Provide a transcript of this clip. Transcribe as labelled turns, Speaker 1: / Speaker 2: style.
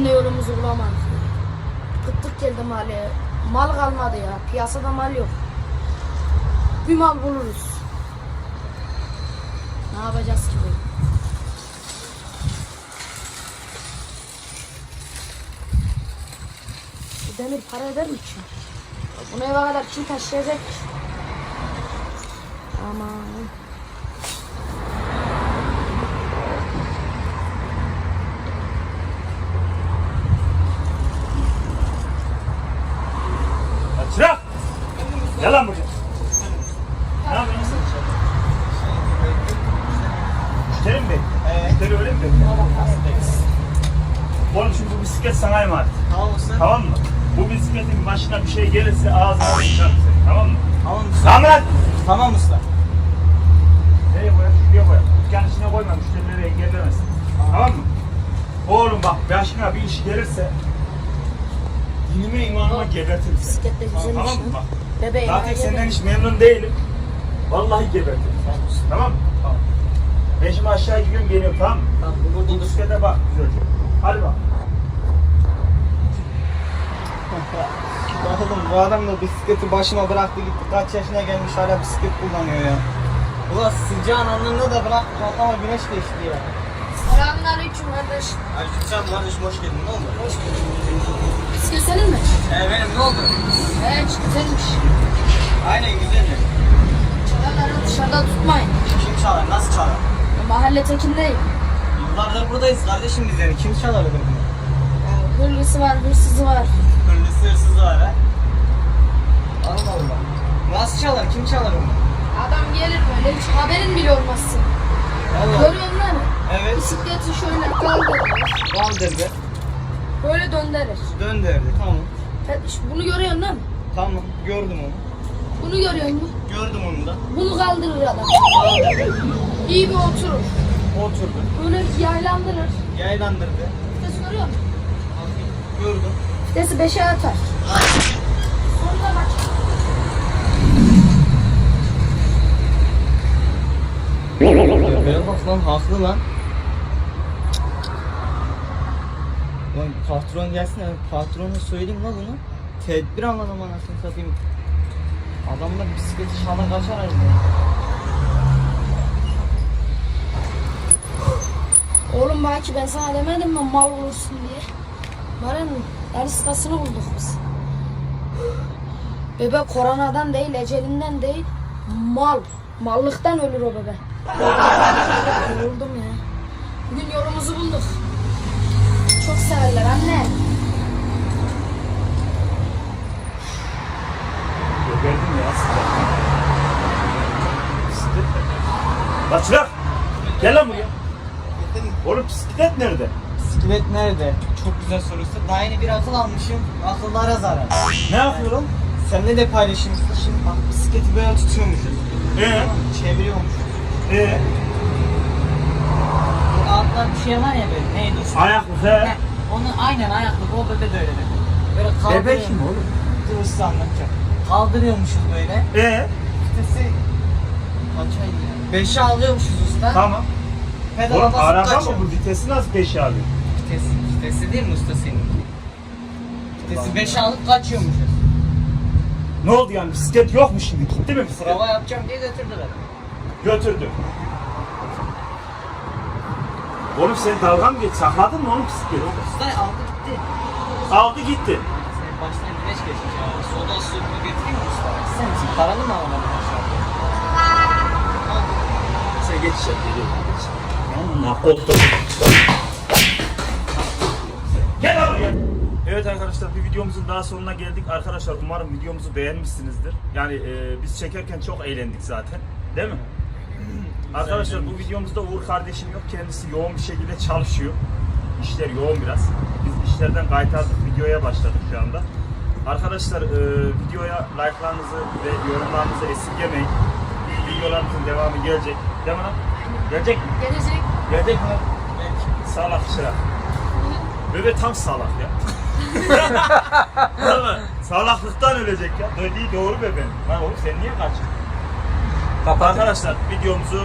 Speaker 1: Bugün yolumuzu bulamadık. Kıtlık geldi mahalleye. Mal kalmadı ya. Piyasada mal yok. Bir mal buluruz. Ne yapacağız ki böyle? Bu demir para eder mi ki? Bunu eve kadar kim taşıyacak? Aman.
Speaker 2: Ya Çırak! Gel lan buraya. Ne yapıyorsun? Müşteri mi bekliyor? Müşteri öyle mi bekliyor? Oğlum şimdi bu bisiklet sana emanet.
Speaker 3: Tamam usta.
Speaker 2: Tamam mı? Bu bisikletin başına bir şey gelirse ağzına sıçarım seni. Tamam mı?
Speaker 3: Tamam usta.
Speaker 2: Tamam lan!
Speaker 3: Tamam usta.
Speaker 2: Nereye koyalım? Şuraya koyalım. Dükkan içine koyma. Müşterileri engellemesin. Tamam mı? Oğlum bak başına bir iş gelirse dinime imanıma gebertirim seni.
Speaker 1: Bisiklet de güzelmiş
Speaker 2: Tamam mı? Bak.
Speaker 1: Bebeğim.
Speaker 2: Zaten senden hiç memnun değilim. Vallahi gebertirim. Tamam mı? Tamam. Ben şimdi aşağı gidiyorum geliyorum tamam mı?
Speaker 3: Tamam bu burada
Speaker 2: Bu bisiklete bak güzelce. Hadi bak.
Speaker 3: Bak oğlum bu adam da bisikleti başıma bıraktı gitti. Kaç yaşına gelmiş hala bisiklet kullanıyor ya. Ulan sıcağın anında da bırak ama güneş geçti ya.
Speaker 1: Selamünaleyküm kardeş.
Speaker 3: Aleykümselam kardeşim hoş geldin ne oldu?
Speaker 1: Hoş bulduk. Bisiklet senin mi?
Speaker 3: Ee benim ne oldu?
Speaker 1: Evet güzelmiş.
Speaker 3: Aynen güzel
Speaker 1: Çalarları dışarıda tutmayın.
Speaker 3: Kim çalar? Nasıl çalar?
Speaker 1: Mahalle tekindeyim.
Speaker 3: Yıllardır buradayız kardeşim biz yani. Kim çalar öyle bunu?
Speaker 1: Hırlısı var, hırsızı var.
Speaker 3: Hırlısı hırsızı var ha. Allah Allah. Nasıl çalar? Kim çalar onu?
Speaker 1: Adam gelir böyle hiç haberin bile olmazsın.
Speaker 3: Allah.
Speaker 1: Görüyorsun değil mi?
Speaker 3: Evet.
Speaker 1: Bisikleti şöyle kaldırır.
Speaker 3: Kaldırdı.
Speaker 1: Böyle döndürür.
Speaker 3: Döndürdü. Tamam.
Speaker 1: Bunu görüyorsun değil mi?
Speaker 3: Tamam. Gördüm onu.
Speaker 1: Bunu görüyor musun?
Speaker 3: Gördüm onu da.
Speaker 1: Bunu kaldırır adam. İyi bir oturur.
Speaker 3: Oturdu.
Speaker 1: Böyle yaylandırır.
Speaker 3: Yaylandırdı.
Speaker 1: Vitesi görüyor musun?
Speaker 3: Gördüm.
Speaker 1: Vitesi 5'e atar. Sonra bak.
Speaker 3: Bebeğe bak lan haklı lan. Lan patron gelsin abi patrona söyleyeyim lan bunu. Tedbir almadım anasını satayım. Adamlar bisikleti şala kaçar herhalde.
Speaker 1: Oğlum belki ben sana demedim mi mal olursun diye. Varın dariskasını bulduk biz. Bebe koronadan değil, ecelinden değil, mal. Mallıktan ölür o bebe. Yoruldum ya. Bugün yolumuzu bulduk. Çok severler anne.
Speaker 2: La çırak. Gel lan buraya. Oğlum bisiklet nerede?
Speaker 3: Bisiklet nerede? Çok güzel sorusu. Daha yeni bir akıl almışım. Akıllara zarar.
Speaker 2: Ne yapıyorum?
Speaker 3: Seninle de paylaşayım. Şimdi bak bisikleti böyle tutuyormuşuz.
Speaker 2: Ee?
Speaker 3: Çeviriyormuşuz.
Speaker 2: Ee?
Speaker 3: Bu altta bir şey var ya böyle. Neydi?
Speaker 2: Ayaklık he.
Speaker 3: he. Onu aynen ayaklık. O bebe de öyle dedi. Böyle kaldırıyor.
Speaker 2: Bebe kim oğlum?
Speaker 3: Dur size anlatacağım. Kaldırıyormuşuz böyle.
Speaker 2: Ee?
Speaker 3: Vitesi kaçaydı ya. 5'i alıyormuşuz usta.
Speaker 2: Tamam.
Speaker 3: Pedala
Speaker 2: Oğlum
Speaker 3: basıp
Speaker 2: araba mı bu vitesi nasıl 5'e alıyor?
Speaker 3: Vites, vitesi değil mi usta seninki? Vitesi Ulan 5'e alıp kaçıyormuşuz.
Speaker 2: Ne oldu yani bisiklet yok mu şimdi? Gitti mi bisiklet?
Speaker 3: Prova yapacağım diye götürdü beni.
Speaker 2: Götürdü. Oğlum sen dalga mı geç? Sakladın mı oğlum bisikleti?
Speaker 3: Usta aldı gitti.
Speaker 2: Aldı gitti.
Speaker 3: Sen baştan güneş geçmiş ya. Soda su getireyim mi usta? İster misin? Paralı mı alalım aşağıda?
Speaker 2: Sen geç içeri geliyorum. Amına. Gel abi gel. Evet arkadaşlar bir videomuzun daha sonuna geldik. Arkadaşlar umarım videomuzu beğenmişsinizdir. Yani e, biz çekerken çok eğlendik zaten. Değil mi? Arkadaşlar bu videomuzda Uğur kardeşim yok. Kendisi yoğun bir şekilde çalışıyor. İşler yoğun biraz. Biz işlerden kaytardık. Videoya başladık şu anda. Arkadaşlar e, videoya like'larınızı ve yorumlarınızı esirgemeyin. Videolarımızın devamı gelecek. Değil mi lan? Gelecek mi?
Speaker 1: Gelecek.
Speaker 2: Gelecek mi? Salak çırak. Bebe tam salak ya. Değil mi? Salaklıktan ölecek ya. Dediği doğru bebeğim. Lan oğlum sen niye kaçıyorsun? Arkadaşlar videomuzu